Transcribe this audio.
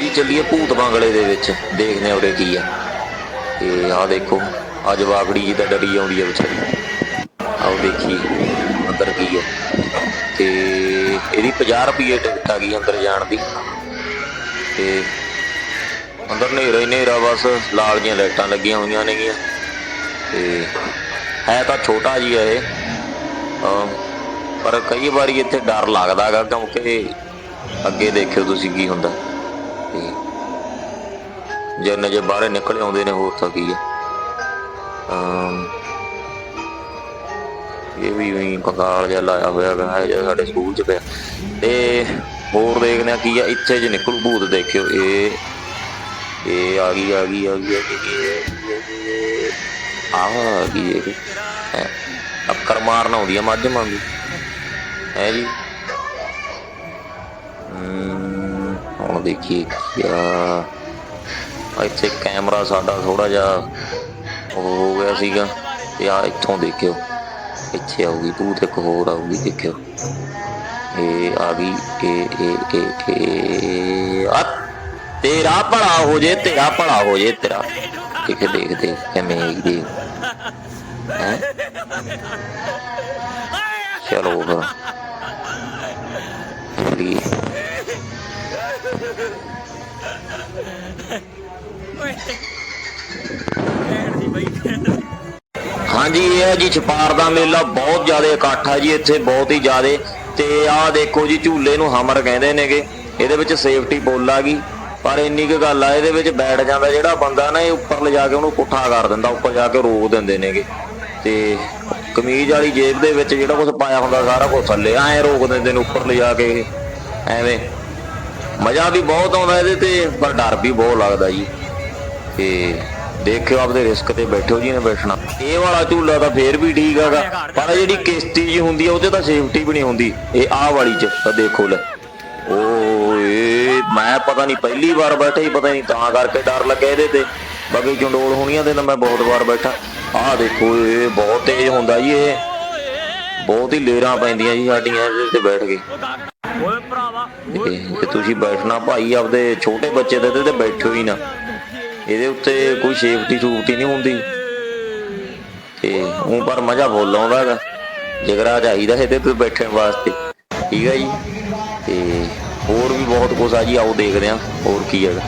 ਜੀ, ਚੱਲੀਏ ਭੂਤ ਬੰਗਲੇ ਦੇ ਵਿੱਚ। ਦੇਖਦੇ ਹਾਂ ਉਰੇ ਕੀ ਆ। ਤੇ ਆਹ ਦੇਖੋ ਆ ਜਵਾਕੜੀ ਜੀ ਤਾਂ ਡਰੀ ਆਉਂਦੀ ਆ ਵਿਚਾਰੀ। ਆਓ ਦੇਖੀ, ਅੰਦਰ ਕੀ ਆ। ਤੇ ਇਹਦੀ 50 ਰੁਪਏ ਟਿਕਟ ਆ ਗਈ ਅੰਦਰ ਜਾਣ ਦੀ। ਤੇ ਅੰਦਰ ਹਨੇਰਾ ਹੀ ਹਨੇਰਾ ਬਸ, ਲਾਲ ਜੀਆਂ ਲਾਈਟਾਂ ਲੱਗੀਆਂ ਹੋਈਆਂ ਨੇਗੀਆਂ। ਤੇ ਹੈ ਤਾਂ ਛੋਟਾ ਜੀ ਇਹ। ਪਰ ਕਈ ਵਾਰੀ ਇੱਥੇ ਡਰ ਲੱਗਦਾਗਾ ਕਿਉਂਕਿ ਅੱਗੇ ਦੇਖਿਓ ਤੁਸੀਂ ਕੀ ਹੁੰਦਾ। ਤੇ ਜਿੰਨੇ ਜੇ ਬਾਹਰੇ ਨਿਕਲ ਆਉਂਦੇ ਨੇ, ਹੋਰ ਤਾਂ ਕੀ ਆ? ਇਹ ਵੀ ਵੀ ਕੰਗਾਲ ਜਿਹਾ ਲਾਇਆ ਹੋਇਆ ਹੈ ਜਿਹੜਾ ਸਾਡੇ ਸਕੂਲ 'ਚ ਪਿਆ। ਤੇ ਹੋਰ ਦੇਖਦੇ ਆ ਕੀ ਆ, ਇੱਥੇ ਜੇ ਨਿਕਲੂ ਭੂਤ ਦੇਖਿਓ, ਇਹ ਇਹ ਆ ਗਈ ਆ ਗਈ ਆ ਗਈ ਆ ਗਈ ਆ ਗਈ, ਇਹ। ਹੈਂ। ਟੱਕਰ ਮਾਰਨ ਆਉਂਦੀ ਆ ਮੱਝ ਮੰਗੀ ਹੈ ਜੀ? ਹੁਣ ਦੇਖੀਏ ਕੀ ਆ ਇੱਥੇ ਕੈਮਰਾ ਸਾਡਾ ਥੋੜਾ ਜਿਹਾ ਉਹ ਹੋ ਗਿਆ ਸੀਗਾ ਤੇ ਆ ਇੱਥੋਂ ਦੇਖਿਓ ਇੱਥੇ ਆਊਗੀ ਭੂਤ ਇੱਕ ਹੋਰ ਆਊਗੀ ਦੇਖਿਓ ਇਹ ਆ ਗਈ ਇਹ ਇਹ ਇਹ ਇਹ ਆ ਤੇਰਾ ਭਲਾ ਹੋ ਜੇ ਤੇਰਾ ਭਲਾ ਹੋ ਜੇ ਤੇਰਾ ਦੇਖ ਦੇਖ ਦੇਖ ਕਿਵੇਂ ਦੀ ਹੈ ਚਲੋ ਫਿਰ ਚੱਲੀਏ ਹਾਂਜੀ, ਇਹ ਹੈ ਜੀ ਛਪਾਰ ਦਾ ਮੇਲਾ ਬਹੁਤ ਜ਼ਿਆਦਾ ਇਕੱਠ ਹੈ ਜੀ, ਇੱਥੇ ਬਹੁਤ ਹੀ ਜ਼ਿਆਦਾ। ਤੇ ਆਹ ਦੇਖੋ ਜੀ, ਝੂਲੇ ਨੂੰ ਹਮਰ ਕਹਿੰਦੇ ਨੇਗੇ। ਇਹਦੇ ਵਿੱਚ ਸੇਫਟੀ ਪੁੱਲ ਆ ਗਈ। ਪਰ ਇੰਨੀ ਕੁ ਗੱਲ ਆ, ਇਹਦੇ ਵਿੱਚ ਬੈਠ ਜਾਂਦਾ ਜਿਹੜਾ ਬੰਦਾ ਨਾ, ਇਹ ਉੱਪਰ ਲਿਜਾ ਕੇ ਉਹਨੂੰ ਪੁੱਠਾ ਕਰ ਦਿੰਦਾ, ਉੱਪਰ ਜਾ ਕੇ ਰੋਕ ਦਿੰਦੇ ਨੇਗੇ। ਤੇ ਕਮੀਜ਼ ਵਾਲੀ ਜੇਬ ਦੇ ਵਿੱਚ ਜਿਹੜਾ ਕੁਝ ਪਾਇਆ ਹੁੰਦਾ, ਸਾਰਾ ਕੁਝ ਥੱਲੇ, ਐਂ ਰੋਕ ਦਿੰਦੇ ਨੇ ਉੱਪਰ ਲਿਜਾ ਕੇ ਐਵੇਂ। ਮਜ਼ਾ ਵੀ ਬਹੁਤ ਆਉਂਦਾ ਇਹਦੇ ਤੇ, ਪਰ ਡਰ ਵੀ ਬਹੁਤ ਲੱਗਦਾ ਜੀ। ਤੇ ਦੇਖਿਓ ਆਪਦੇ ਰਿਸਕ ਤੇ ਬੈਠੋ ਜੀ ਨੇ ਬੈਠਣਾ। ਇਹ ਵਾਲਾ ਝੂਲਾ ਤਾਂ ਫੇਰ ਵੀ ਠੀਕ ਹੈਗਾ, ਪਰ ਜਿਹੜੀ ਕਿਸ਼ਤੀ ਜੀ ਹੁੰਦੀ ਆ, ਉਹਦੇ ਤਾਂ ਸੇਫਟੀ ਵੀ ਨਹੀਂ ਹੁੰਦੀ। ਇਹ ਆਹ ਵਾਲੀ ਚ, ਤਾਂ ਦੇਖੋ ਲੈ। ਓਏ, ਮੈਂ ਪਤਾ ਨਹੀਂ ਪਹਿਲੀ ਵਾਰ ਬੈਠਾ ਹੀ, ਪਤਾ ਨਹੀਂ ਤਾਂ ਕਰਕੇ ਡਰ ਲੱਗਿਆ ਇਹਦੇ ਤੇ। ਬਾਕੀ ਚੰਡੋਲ ਹੋਣੀਆਂ ਤੇ ਤਾਂ ਮੈਂ ਬਹੁਤ ਵਾਰ ਬੈਠਾ। ਆਹ ਦੇਖੋ, ਇਹ ਬਹੁਤ ਤੇਜ਼ ਹੁੰਦਾ ਜੀ ਇਹ। ਬਹੁਤ ਹੀ ਲੇਰਾਂ ਪੈਂਦੀਆਂ ਜੀ ਸਾਡੀਆਂ ਇਹਦੇ ਤੇ ਬੈਠ ਕੇ। ਓਏ ਤੇ ਤੁਸੀਂ ਬੈਠਣਾ ਭਾਈ, ਆਪਦੇ ਛੋਟੇ ਬੱਚੇ ਦੇ ਤੇ ਬੈਠੋ ਹੀ ਨਾ। ਇਹਦੇ ਉੱਤੇ ਕੋਈ ਸੇਫਟੀ ਸੂਫਟੀ ਨਹੀਂ ਹੁੰਦੀ। ਤੇ ਉਹ ਪਰ ਮਜ਼ਾ ਬੋਲ ਆਉਂਦਾ ਹੈਗਾ। ਜਿਗਰਾ ਚਾਹੀਦਾ ਇਹਦੇ ਤੇ ਬੈਠਣ ਵਾਸਤੇ। ਠੀਕ ਹੈ ਜੀ? ਤੇ ਹੋਰ ਵੀ ਬਹੁਤ ਕੁਝ ਆ ਜੀ, ਆਓ ਦੇਖਦੇ ਹਾਂ ਹੋਰ ਕੀ ਹੈਗਾ।